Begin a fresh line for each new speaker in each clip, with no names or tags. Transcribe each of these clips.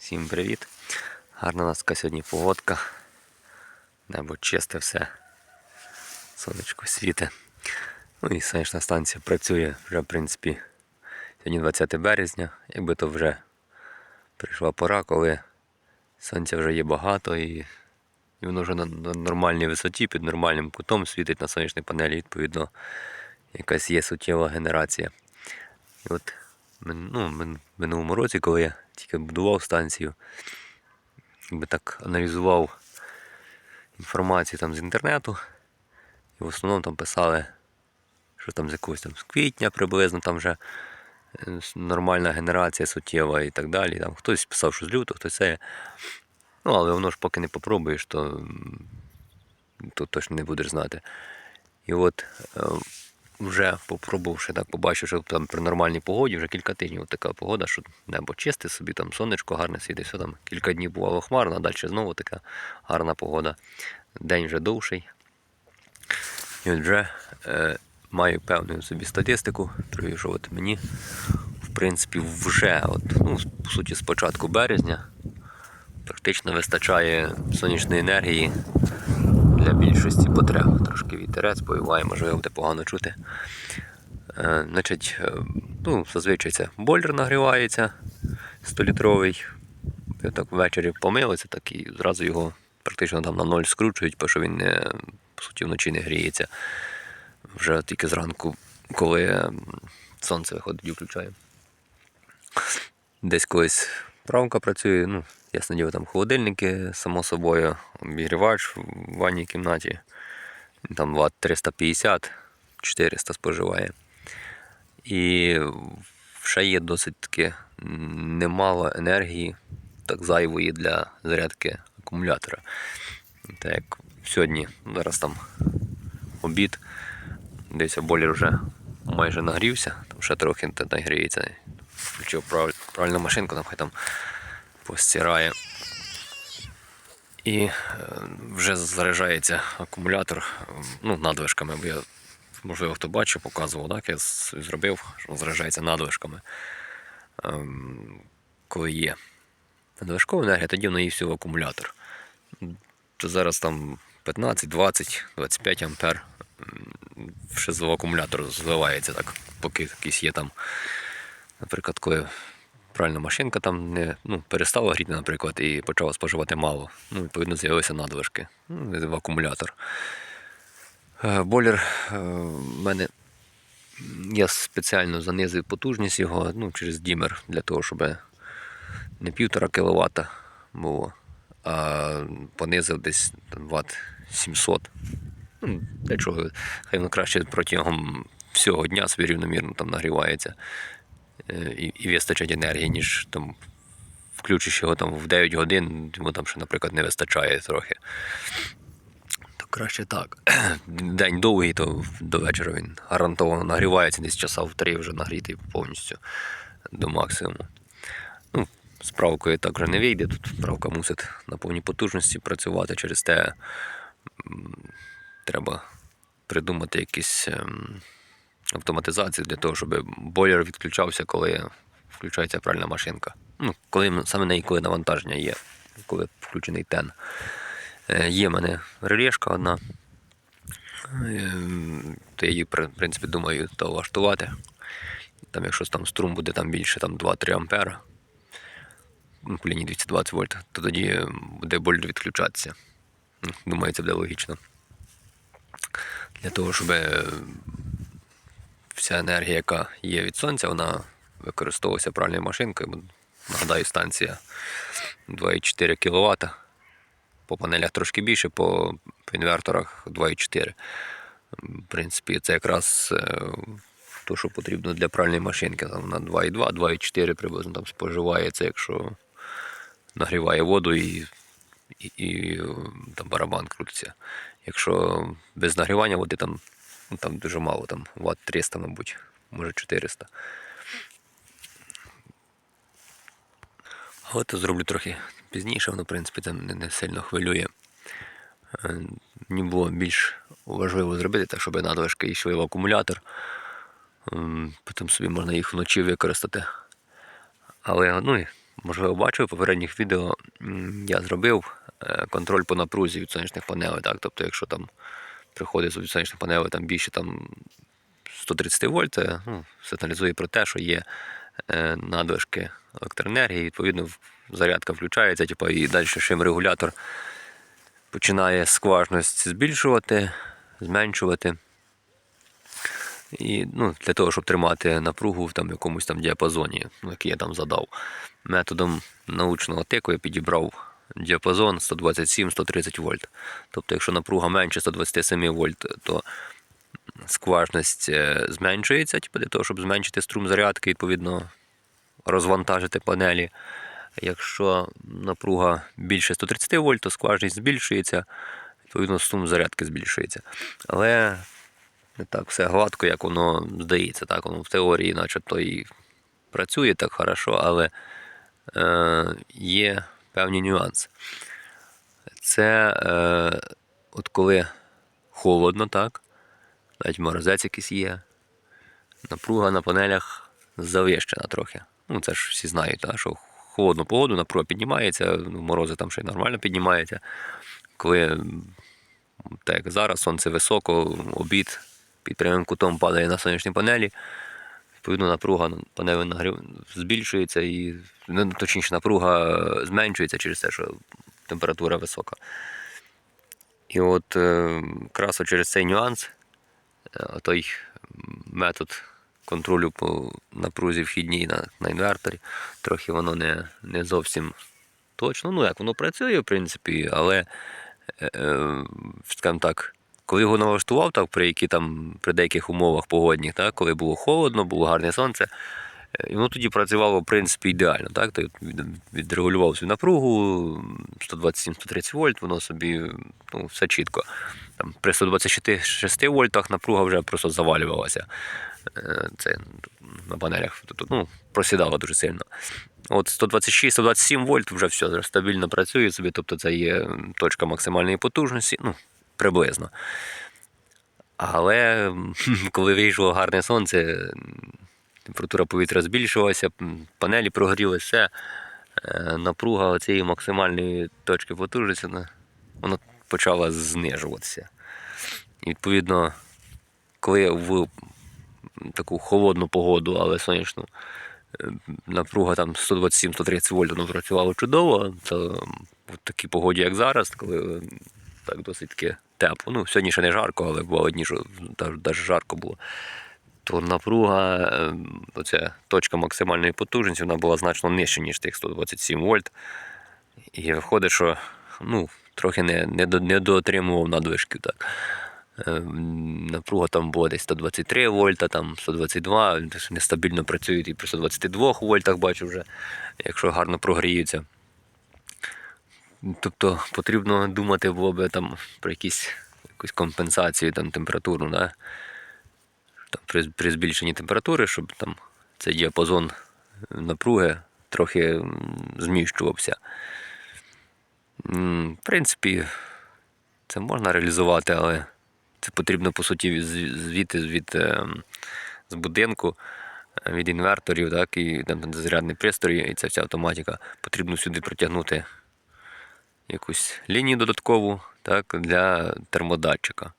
Всім привіт! Гарна у нас така сьогодні погодка. Небо чисте все. Сонечко світе. Ну і сонячна станція працює вже, в принципі, сьогодні 20 березня. Якби то вже прийшла пора, коли сонця вже є багато і, і воно вже на, нормальній висоті, під нормальним кутом світить на сонячній панелі, відповідно, якась є суттєва генерація. І от ну, в минулому році, коли я тільки будував станцію, якби так аналізував інформацію там з інтернету, і в основному там писали, що там з якогось там з квітня приблизно там вже е, нормальна генерація суттєва і так далі. Там хтось писав, що з лютого, хтось це. Ну, але воно ж поки не попробуєш, то, то точно не будеш знати. І от е, вже попробувавши так, побачив, що там при нормальній погоді вже кілька тижнів така погода, що небо чисте собі, там сонечко гарне світить, все там кілька днів бувало хмарно, а далі знову така гарна погода. День вже довший. І от вже е, маю певну собі статистику, що от мені, в принципі, вже, от, ну, по суті, з початку березня практично вистачає сонячної енергії для більшості потреб. Трошки вітерець повіває, можливо, буде погано чути. Е, значить, е, ну, зазвичай це бойлер нагрівається 100-літровий. Я так ввечері помилиться, так і зразу його практично там на ноль скручують, бо що він не, по суті вночі не гріється. Вже тільки зранку, коли сонце виходить і включає. Десь колись правка працює, ну, ясно діло, там холодильники, само собою, обігрівач в ванній кімнаті. Там Вт 350, 400 споживає. І ще є досить таки немало енергії, так зайвої для зарядки акумулятора. Так як сьогодні, зараз там обід, десь бойлер вже майже нагрівся, там ще трохи нагріється. Включив прав- правильну машинку, там хай там постирає. І е, вже заряджається акумулятор м, ну, надвижками, бо я, можливо, хто бачив, показував, так, я зробив, що заряджається надвижками. Ем, коли є надвижкова енергія, тоді воно її все в акумулятор. То зараз там 15, 20, 25 ампер м, ще з акумулятор зливається, так, поки якийсь є там, наприклад, коли пральна машинка там не ну, перестала гріти, наприклад, і почала споживати мало. Ну, відповідно, з'явилися надвижки ну, в акумулятор. Е, Бойлер е, в мене я спеціально занизив потужність його ну, через дімер для того, щоб не півтора кВт було, а понизив десь Вт 700. Ну, для чого? Хай воно краще протягом всього дня собі рівномірно там нагрівається і, і вистачить енергії, ніж там включиш його там в 9 годин, йому там ще, наприклад, не вистачає трохи. То краще так. День довгий, то до вечора він гарантовано нагрівається, десь часа в три вже нагрітий повністю до максимуму. Ну, з правкою так вже не вийде. Тут правка мусить на повній потужності працювати. Через те треба придумати якісь автоматизацію для того, щоб бойлер відключався, коли включається пральна машинка. Ну, коли саме неї, коли навантаження є, коли включений тен. Е, Є в мене релешка одна. Ем, То я її, в принципі, думаю, то влаштувати. Там, якщо там струм буде там більше там, 2-3 ампера, ну, по лінії 220 вольт, то тоді буде бойлер відключатися. Ну, Думаю, це буде логічно. Для того, щоб е, вся енергія, яка є від сонця, вона використовувалася правильною машинкою. Нагадаю, станція 2,4 кВт. По панелях трошки більше, по, інверторах 2,4. В принципі, це якраз е, то, що потрібно для пральної машинки. Там на 2,2, 2,4 приблизно там споживається, якщо нагріває воду і, і, і там барабан крутиться. Якщо без нагрівання води там, ну, там дуже мало, там ватт 300, мабуть, може 400. Але то зроблю трохи пізніше, воно, в принципі, там не, не сильно хвилює. Е, Мені було більш важливо зробити так, щоб надвижки йшли в акумулятор. Ем, Потім собі можна їх вночі використати. Але ну, можливо, бачив в попередніх відео, я зробив е, контроль по напрузі від сонячних панелей. Так? Тобто, якщо там приходить від сонячних панелей там, більше там, 130 вольт, ну, сигналізує про те, що є е, надлишки електроенергії, відповідно, зарядка включається, типу, і далі шим регулятор починає скважність збільшувати, зменшувати. І ну, для того, щоб тримати напругу в там, якомусь там діапазоні, ну, який я там задав. Методом научного тику я підібрав діапазон 127-130 вольт. Тобто, якщо напруга менше 127 вольт, то скважність е, зменшується, типу, для того, щоб зменшити струм зарядки, відповідно, розвантажити панелі. Якщо напруга більше 130 вольт, то скважність збільшується, відповідно, струм зарядки збільшується. Але не так все гладко, як воно здається. Так, воно в теорії, начебто, і працює так хорошо, але е, є певні нюанси. Це е, от коли холодно, так, навіть морозець якийсь є, напруга на панелях завищена трохи. Ну, це ж всі знають, так, що холодну погоду напруга піднімається, ну, морози там ще й нормально піднімається. Коли так як зараз сонце високо, обід під прямим кутом падає на сонячні панелі. Відповідно, напруга на панелі нагрів... збільшується і ну, точніше напруга зменшується через те, що температура висока. І от е, якраз через цей нюанс, е, той метод контролю по напрузі вхідній на, на інверторі, трохи воно не, не зовсім точно. Ну, як воно працює, в принципі, але е, скажімо так, коли його налаштував, так, при, які, там, при деяких умовах погодних, так, коли було холодно, було гарне сонце, е, воно тоді працювало в принципі ідеально. Так? Відрегулював свою напругу 127-130 вольт, воно собі ну, все чітко. Там, при 126 вольтах напруга вже просто завалювалася. Е, Це на панелях ну, просідала дуже сильно. От 126-127 вольт вже все стабільно працює собі, тобто це є точка максимальної потужності, ну, приблизно. Але коли вийшло гарне сонце, температура повітря збільшилася, панелі прогоріли все, е, напруга цієї максимальної точки потужності вона- вона почала знижуватися. І відповідно, коли в таку холодну погоду, але сонячну, е, напруга там 127-130 вольт воно працювало чудово, то в такій погоді, як зараз, коли так досить таки тепло. Ну, сьогодні ще не жарко, але бувало дні, що навіть жарко було. То напруга, е, оця точка максимальної потужності, вона була значно нижча, ніж тих 127 вольт. І виходить, що ну, трохи не, не, не доотримував надлишків. Так. Е, Напруга там була десь 123 вольта, там 122, нестабільно працюють і при 122 вольтах бачу вже, якщо гарно прогріються. Тобто потрібно думати було би там про якісь, якусь компенсацію там, температурну, да? там, при, при збільшенні температури, щоб там цей діапазон напруги трохи зміщувався. В принципі, це можна реалізувати, але це потрібно, по суті, звідти від, ем, з будинку, е, від інверторів, так, і там, зарядний пристрій, і ця вся автоматика. Потрібно сюди протягнути якусь лінію додаткову так, для термодатчика,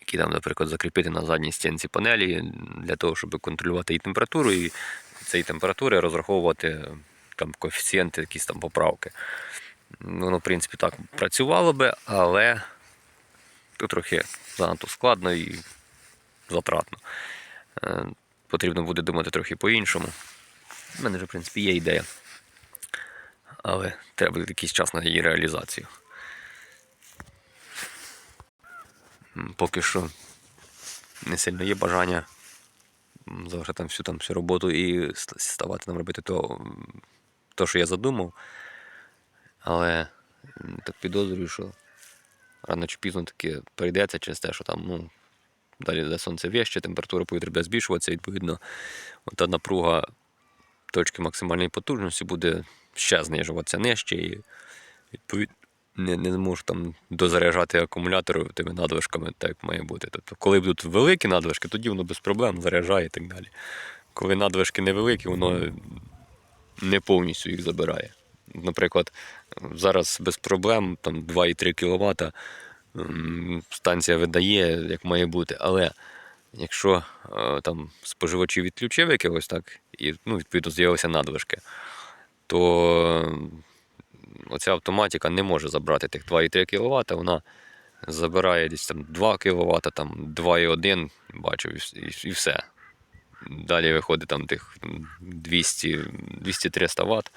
який там, наприклад, закріпити на задній стінці панелі для того, щоб контролювати і температуру, і цієї температури розраховувати там, коефіцієнти, якісь там поправки. Воно, в принципі, так працювало би, але тут трохи занадто складно і затратно. Е, Потрібно буде думати трохи по-іншому. У мене вже, в принципі, є ідея. Але треба буде якийсь час на її реалізацію. Поки що не сильно є бажання залишити там всю, там всю роботу і ставати там робити то, то, що я задумав. Але так підозрюю, що рано чи пізно таки прийдеться через те, що там, ну, далі де сонце віще, температура повітря буде збільшуватися, відповідно, та напруга точки максимальної потужності буде ще знижуватися нижче і відповідно не, не зможу там дозаряджати акумулятори тими надлишками, так як має бути. Тобто, коли будуть великі надлишки, тоді воно без проблем заряджає і так далі. Коли надлишки невеликі, воно не повністю їх забирає. Наприклад, зараз без проблем там 2,3 кВт станція видає, як має бути, але якщо е, там споживачі відключив якогось так, і ну, відповідно з'явилися надвижки, то оця автоматика не може забрати тих 2,3 кВт, вона забирає десь там 2 кВт, там 2,1, бачив, і, вс- і, і все. Далі виходить там тих 200 200-300 Вт.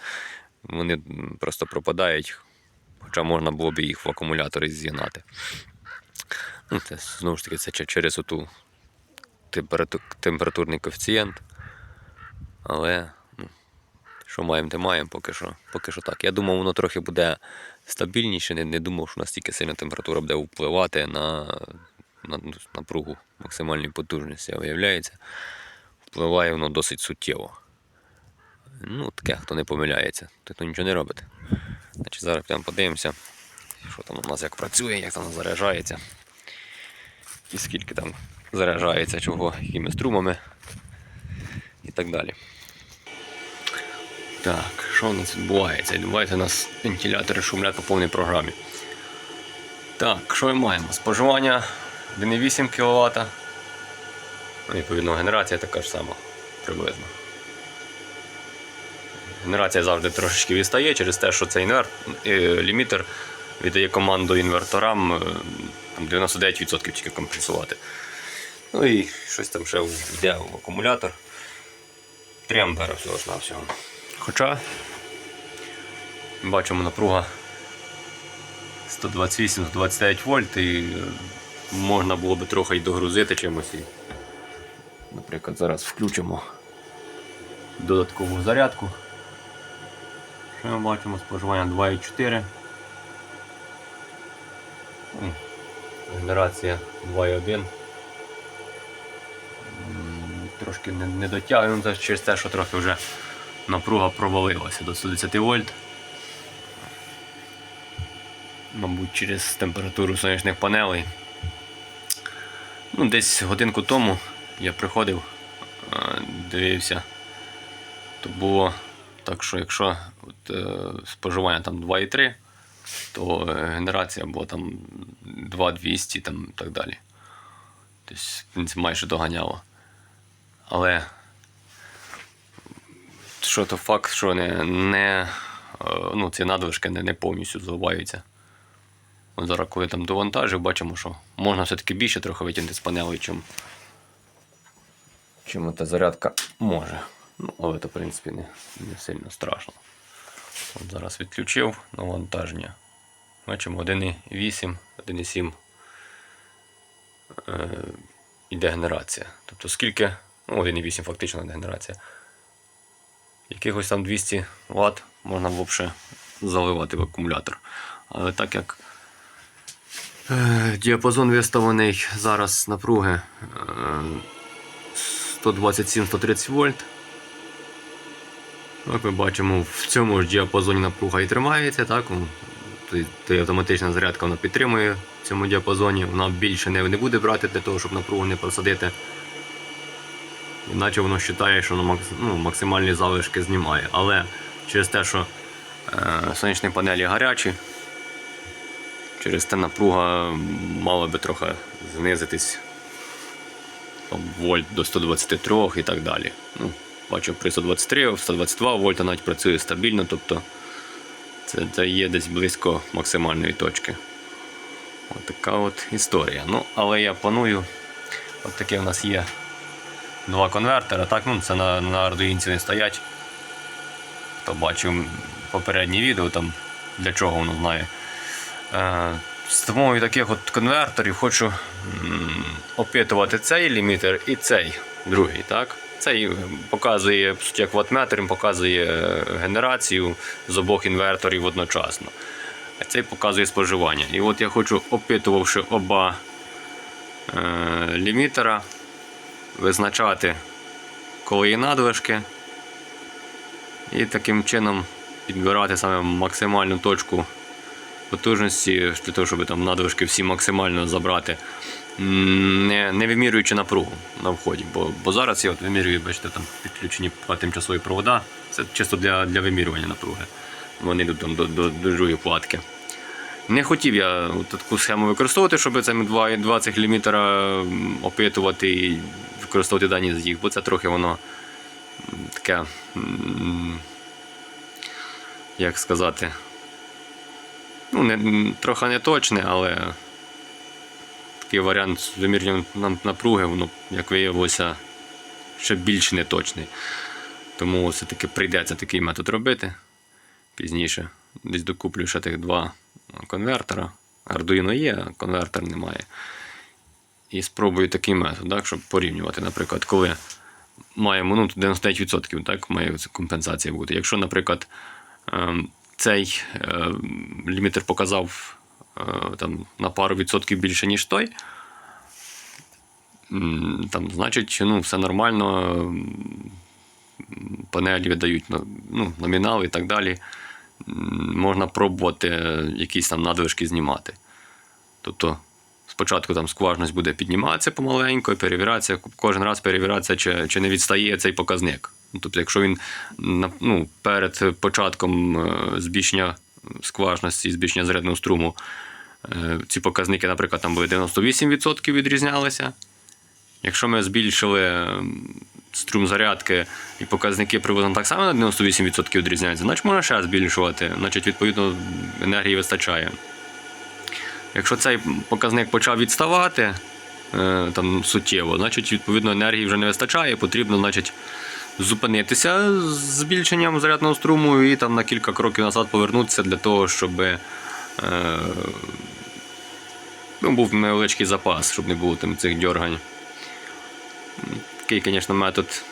Вони просто пропадають, хоча можна було б їх в акумулятори зігнати. Ну, це знову ж таки це через оту температу- температурний коефіцієнт. Але що маємо, те маємо, поки що, поки що так. Я думав, воно трохи буде стабільніше, не, не думав, що настільки сильна температура буде впливати на, на напругу максимальної потужності. А виявляється, впливає воно досить суттєво. Ну, таке, хто не помиляється, то, то нічого не робить. Значить, зараз прямо подивимося, що там у нас як працює, як там заряджається. І скільки там заряджається, чого, якими струмами і так далі. Так, що у нас відбувається? Відбувається у нас вентилятори шумлять по повній програмі. Так, що ми маємо? Споживання 1,8 кВт. Ну, відповідно, генерація така ж сама приблизно. Генерація завжди трошечки відстає через те, що цей інверт, е, лімітер віддає команду інверторам е, там 99% тільки компенсувати. Ну і щось там ще йде в акумулятор. 3 ампера всього ж навсього. Хоча бачимо напруга 128-129 вольт і е, можна було би трохи й догрузити чимось. І, наприклад, зараз включимо додаткову зарядку. Що ми бачимо? Споживання 2,4. Генерація 2,1. Трошки не, ну, через те, що трохи вже напруга провалилася до 110 вольт. Мабуть, через температуру сонячних панелей. Ну, десь годинку тому я приходив, е, дивився, то було так, що якщо от, е, споживання там 2,3, то е, генерація була там 2,200 там, і так далі. Тобто, в принципі, майже доганяло. Але що то факт, що не, не, ну, ці надвижки не, не повністю зливаються. От зараз, коли там довантажив, бачимо, що можна все-таки більше трохи витягнути з панелей, чим, чим та зарядка може. Ну, але це, в принципі, не, не сильно страшно. От зараз відключив навантаження. Бачимо 1,8, 1,7 е, іде генерація. Тобто скільки, ну 1,8 фактично йде генерація. Якихось там 200 Вт можна ще заливати в акумулятор. Але так як е, діапазон виставлений зараз напруги е, 127-130 вольт. Як ми бачимо, в цьому ж діапазоні напруга і тримається, так? Той автоматична зарядка вона підтримує в цьому діапазоні, вона більше не буде брати для того, щоб напругу не просадити. Іначе воно вважає, що воно ну, максимальні залишки знімає. Але через те, що е, сонячні панелі гарячі, через те напруга мала би трохи знизитись там, вольт до 123 і так далі. Ну, бачу, при 123, 122 вольта навіть працює стабільно, тобто це, це є десь близько максимальної точки. От така от історія. Ну, але я планую, от таке в нас є два конвертера. Так, ну, це на, на ардуїнці не стоять. Хто бачив попереднє відео, там для чого воно знає. Е, з допомогою таких от конвертерів хочу м, опитувати цей лімітер і цей другий. Так? Цей показує по суті, як ватметр, він показує е, генерацію з обох інверторів одночасно. А цей показує споживання. І от я хочу, опитувавши оба е, лімітера, визначати, коли є надвижки, і таким чином підбирати саме максимальну точку потужності для того, щоб там надвижки всі максимально забрати не, не вимірюючи напругу на вході. Бо, бо зараз я от вимірюю, бачите, там підключені тимчасові провода. Це чисто для, для вимірювання напруги. Вони йдуть там до, до, другої платки. Не хотів я таку схему використовувати, щоб цими 2, 2 цих лімітера опитувати і використовувати дані з їх, бо це трохи воно таке, як сказати, ну, не, трохи не точне, але такий варіант з вимірюванням напруги, воно, як виявилося, ще більш неточний. Тому все-таки прийдеться такий метод робити пізніше. Десь докуплю ще тих два конвертера. Arduino є, а конвертер немає. І спробую такий метод, так, щоб порівнювати, наприклад, коли маємо ну, 99% так, має компенсація бути. Якщо, наприклад, ем, цей ем, лімітер показав е, там, на пару відсотків більше, ніж той, там, значить, ну, все нормально, панелі видають ну, номінали і так далі. Можна пробувати якісь там надлишки знімати. Тобто спочатку там скважність буде підніматися помаленьку, перевіратися, кожен раз перевіратися, чи, чи не відстає цей показник. Тобто, якщо він ну, перед початком е, збільшення скважності збільшення зарядного струму, е, ці показники, наприклад, там були 98% відрізнялися. Якщо ми збільшили ем, струм зарядки і показники приблизно так само на 98% відрізняються, значить можна ще збільшувати, значить, відповідно, енергії вистачає. Якщо цей показник почав відставати е, там, суттєво, значить, відповідно, енергії вже не вистачає, потрібно, значить, зупинитися з збільшенням зарядного струму і там на кілька кроків назад повернутися для того, щоб е, ну, був невеличкий запас, щоб не було там цих дьоргань. Такий, звісно, метод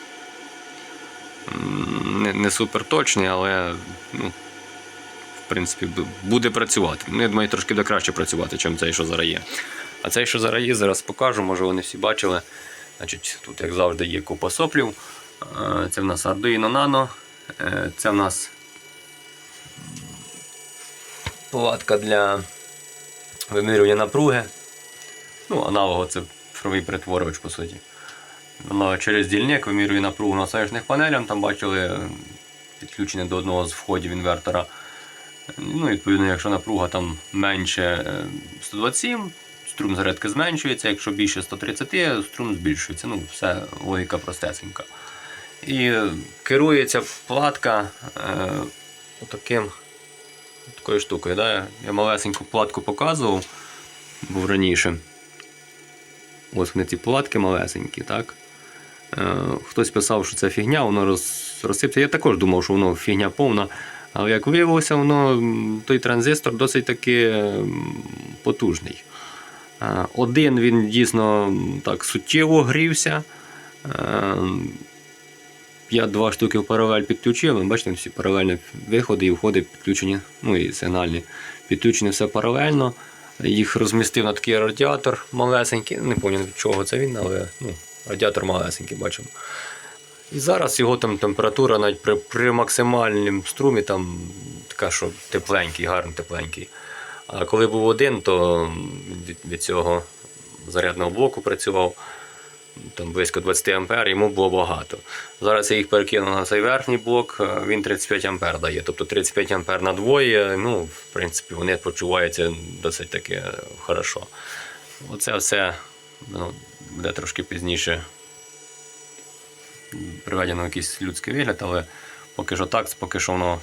не, супер точний, але ну, принципі буде працювати. Ну, я думаю, трошки буде краще працювати, ніж цей, що зараз є. А цей, що зараз є, зараз покажу, може вони всі бачили. Значить, тут, як завжди, є купа соплів. Е, Це в нас Arduino Nano. Е, Це в нас палатка для вимірювання напруги. Ну, аналого це цифровий перетворювач, по суті. Воно через дільник вимірює напругу на сонячних панелях. Там бачили е, підключене до одного з входів інвертора. Ну, відповідно, якщо напруга там менше е, 127, струм зарядки зменшується, якщо більше 130, струм збільшується. Ну, все логіка простесенька. І е, керується платка е, отаким, такою штукою. Да? Я малесеньку платку показував, був раніше. Ось вони ці платки малесенькі, так? Е, хтось писав, що це фігня, воно роз, розсипся. Я також думав, що воно фігня повна. Але як виявилося, воно, той транзистор досить таки потужний. Один він дійсно так суттєво грівся. Я два штуки в паралель підключив. Бачите, всі паралельні виходи і входи підключені, ну і сигнальні. Підключені все паралельно. Їх розмістив на такий радіатор малесенький. Не пам'ятаю від чого це він, але ну, радіатор малесенький бачимо. І зараз його там температура навіть при, при максимальному струмі там така, що тепленький, гарно тепленький. А коли був один, то від, від цього зарядного блоку працював там близько 20 ампер, йому було багато. Зараз я їх перекинув на цей верхній блок, він 35 ампер дає. Тобто 35 ампер на двоє, ну, в принципі, вони почуваються досить таки е, хорошо. Оце все ну, буде трошки пізніше приведено якийсь людський вигляд, але поки що так, поки що воно.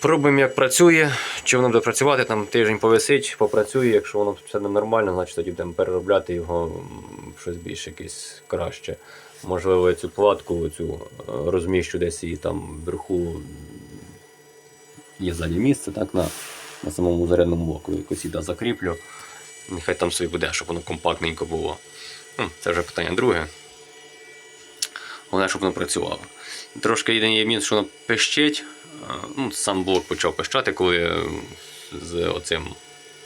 Пробуємо, як працює, чи воно буде працювати, там тиждень повисить, попрацює. Якщо воно все нормально, значить тоді будемо переробляти його щось більш якесь краще. Можливо, цю платку цю е, розміщу десь і там вверху є ззаді місце, так, на, на самому зарядному блоку. Якось сюди закріплю. Нехай там собі буде, щоб воно компактненько було. Це вже питання друге. Головне, щоб воно працювало. Трошки єдиний є мінус, що воно пищить. Ну, сам блок почав пищати, коли е, з оцим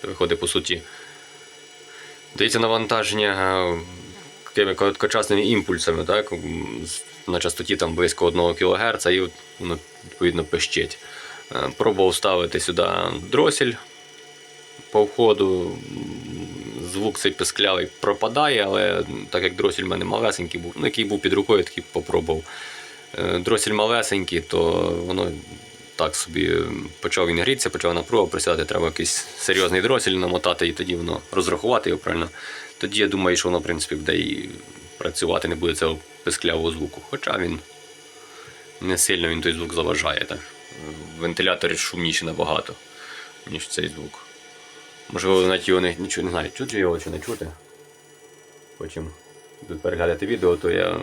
виходить, по суті, дається навантаження е, такими короткочасними імпульсами, так? на частоті там близько 1 кГц, і воно відповідно пищить. Е, Пробував ставити сюди дросель по входу, звук цей писклявий пропадає, але так як дросіль в мене малесенький був, ну який був під рукою, такий попробував. Е, Дросіль малесенький, то воно так собі почав він грітися, почав напруга присядати, треба якийсь серйозний дросель намотати і тоді воно розрахувати його правильно. Тоді я думаю, що воно в принципі буде і працювати, не буде цього писклявого звуку. Хоча він не сильно він той звук заважає. Так? В вентиляторі шумніше набагато, ніж цей звук. Можливо, навіть його не, нічого не знаю, чути його чи не чути. Потім будуть переглядати відео, то я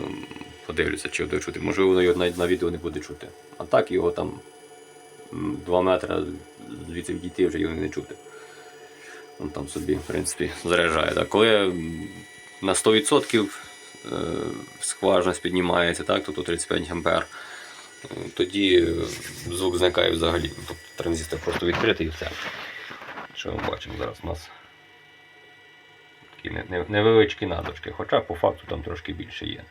подивлюся, чи буде чути. Можливо, його навіть на відео не буде чути. А так його там 2 метри звідси відійти вже його не чути. Він там собі, в принципі, заряджає. Так, коли на 100% е, скважність піднімається, так, тобто 35 ампер, е, тоді е, звук зникає взагалі. Тобто транзистор просто відкритий і все що ми бачимо зараз у нас такі невеличкі надочки, хоча по факту там трошки більше є.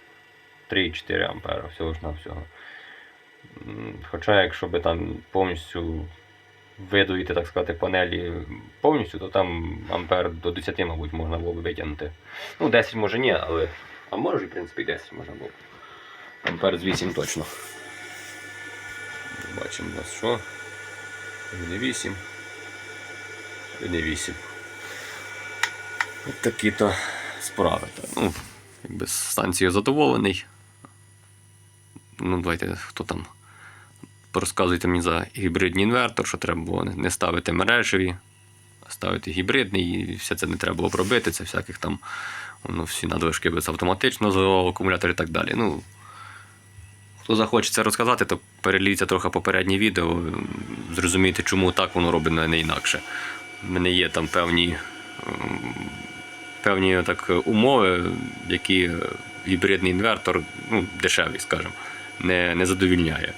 3-4 ампера, всього ж на всього. Хоча, якщо би там повністю видуєте, так сказати, панелі повністю, то там ампер до 10, мабуть, можна було б витягнути. Ну, 10 може ні, але а може, в принципі, 10 можна було. Ампер з 8 точно. Бачимо у нас що. 8 і не 8. От такі-то справи. Ну, якби станцією задоволений. Ну, давайте хто там. Порозказуйте мені за гібридний інвертор, що треба було не ставити мережеві, а ставити гібридний, і все це не треба було пробити, це всяких там ну, всі надлишки без автоматично з акумулятор і так далі. Ну, Хто захоче це розказати, то переліться трохи попереднє відео, зрозумієте, чому так воно робить, а не інакше. Мене є там певні, певні так, умови, які гібридний інвертор, ну, дешевий, скажімо, не, не задовільняє.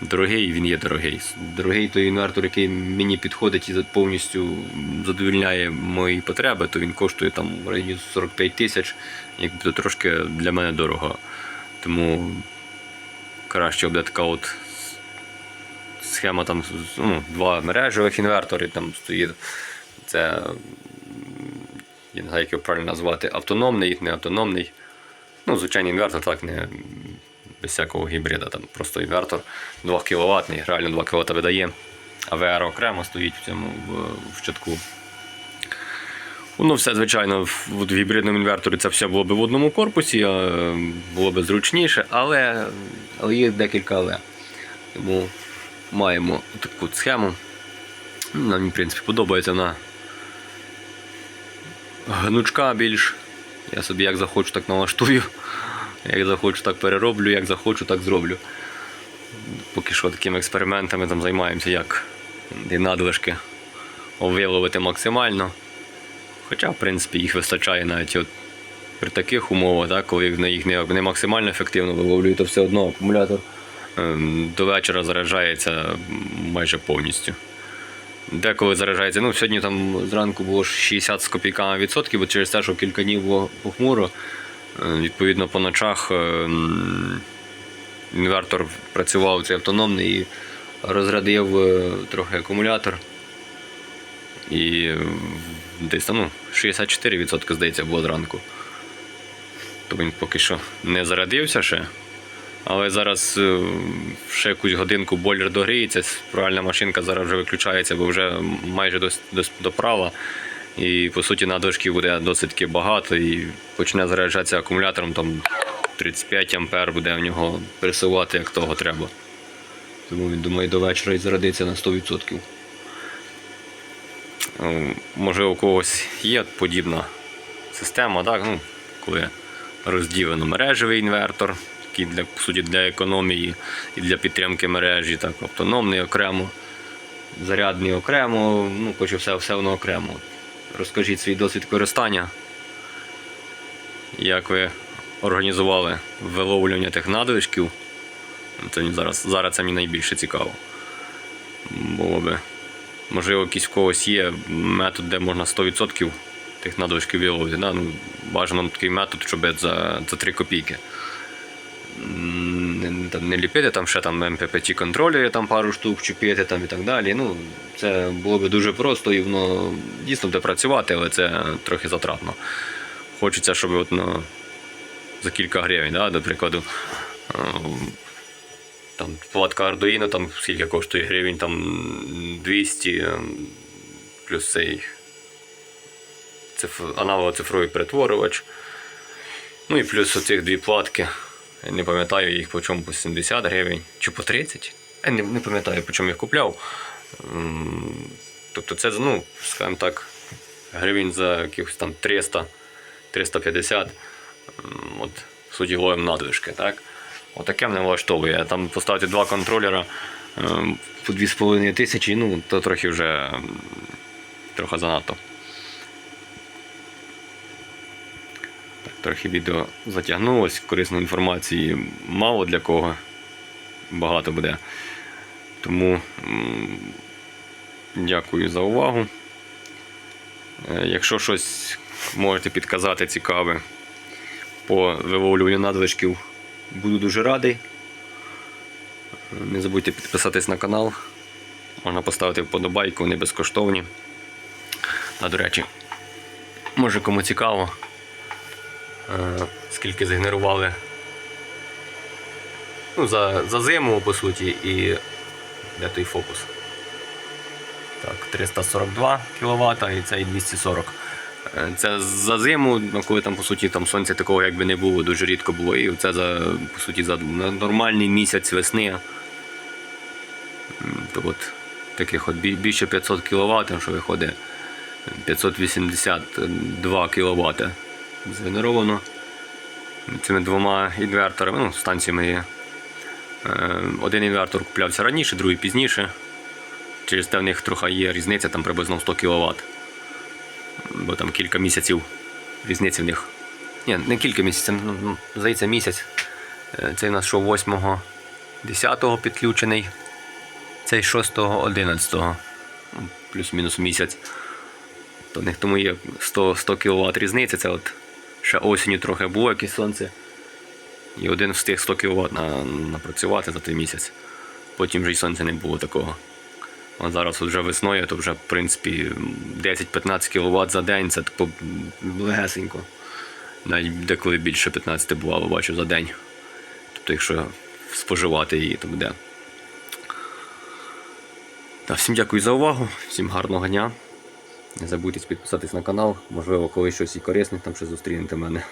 Дорогий він є дорогий. Дорогий той інвертор, який мені підходить і повністю задовільняє мої потреби, то він коштує там в районі 45 тисяч, якби то трошки для мене дорого. Тому краще буде така от схема там ну, два мережевих інвертори там стоїть. Це я не знаю, як його правильно назвати, автономний, не автономний. Ну, звичайний інвертор, так, не без всякого гібрида, там просто інвертор 2 кВт, реально 2 кВт видає. А VR окремо стоїть в цьому в, в щитку. Ну, все, звичайно, в, гібридному інверторі це все було б в одному корпусі, було б зручніше, але, але є декілька але. Тому маємо таку схему. Нам, в принципі, подобається вона гнучка більш. Я собі як захочу, так налаштую. Як захочу, так перероблю, як захочу, так зроблю. Поки що такими експериментами там займаємося, як і надвижки виловити максимально. Хоча, в принципі, їх вистачає навіть от при таких умовах, так, коли їх не, максимально ефективно виловлюю, то все одно акумулятор до вечора заряджається майже повністю. Деколи заряджається. Ну, сьогодні там зранку було 60 з копійками відсотків, бо через те, що кілька днів було похмуро. Е, Відповідно, по ночах е, інвертор працював цей автономний і розрядив е, трохи акумулятор. І е, десь ну, 64% здається було зранку. То він поки що не зарядився ще. Але зараз е, ще якусь годинку бойлер догріється, пральна машинка зараз вже виключається, бо вже майже до, до, до права. І по суті надвижків буде досить багато і почне заряджатися акумулятором, там 35 ампер буде в нього пресувати, як того треба. Тому він думаю до вечора і зарядиться на 100%. Е, Може у когось є подібна система, так? Ну, коли розділено мережевий інвертор, який для, по суті, для економії і для підтримки мережі, так, автономний окремо, зарядний окремо, ну, коротше, все, все воно окремо. Розкажіть свій досвід користання, як ви організували виловлювання тих надвижків. Це зараз, зараз це мені найбільше цікаво. Було би. Можливо, якийсь в когось є метод, де можна 100% тих надвижків виловити. Да? Ну, бажано такий метод, щоб за, за 3 копійки. Не, ліпити, там ще там МППТ контролери там пару штук чіпити там і так далі. Ну, це було б дуже просто і воно дійсно буде працювати, але це трохи затратно. Хочеться, щоб от, ну, за кілька гривень, да, до прикладу. е, Там платка Arduino, там скільки коштує гривень, там 200 е, плюс цей циф... аналого-цифровий перетворювач. Ну і плюс оцих дві платки. Не пам'ятаю їх по чому по 70 гривень чи по 30. Я не, не пам'ятаю, по чому їх купляв. Тобто це, ну, скажімо так, гривень за якихось там 300, 350 м, от, з уділоєм надвижки. Так? Отаке мене влаштовує. Там поставити два контролера ем, по 2,5 тисячі, ну, то трохи вже трохи занадто. Трохи відео затягнулось, корисної інформації мало для кого. Багато буде. Тому дякую за увагу. Е, Якщо щось можете підказати цікаве по виловлюванню надвижків, буду дуже радий. Не забудьте підписатись на канал. Можна поставити вподобайку, вони безкоштовні. А до речі, може кому цікаво, скільки згенерували ну, за, за зиму, по суті, і де той фокус. Так, 342 кВт і цей 240. Е, Це за зиму, ну, коли там по суті там сонця такого якби не було, дуже рідко було. І це за по суті за нормальний місяць весни. То от таких от більше 500 кВт, що виходить 582 кВт згенеровано цими двома інверторами, ну, станціями є. Е, Один інвертор куплявся раніше, другий пізніше. Через те в них трохи є різниця, там приблизно 100 кВт. Бо там кілька місяців різниці в них. Ні, не кілька місяців, ну, ну, здається, місяць. Е, Цей у нас що 8 10 підключений, цей 6 11 ну, плюс-мінус місяць. То в них тому є 100, 100 кВт різниця. Це от ще осінню трохи було якесь сонце. І один встиг 100 кВт на, напрацювати за той місяць. Потім вже й сонця не було такого. А зараз от вже весною, то вже в принципі 10-15 кВт за день це типу легесенько. Навіть деколи більше 15 бувало, бачу за день. Тобто, якщо споживати її, то буде. Та, всім дякую за увагу, всім гарного дня. Не забудьте підписатись на канал, можливо, коли щось і корисне, там ще зустрінете мене.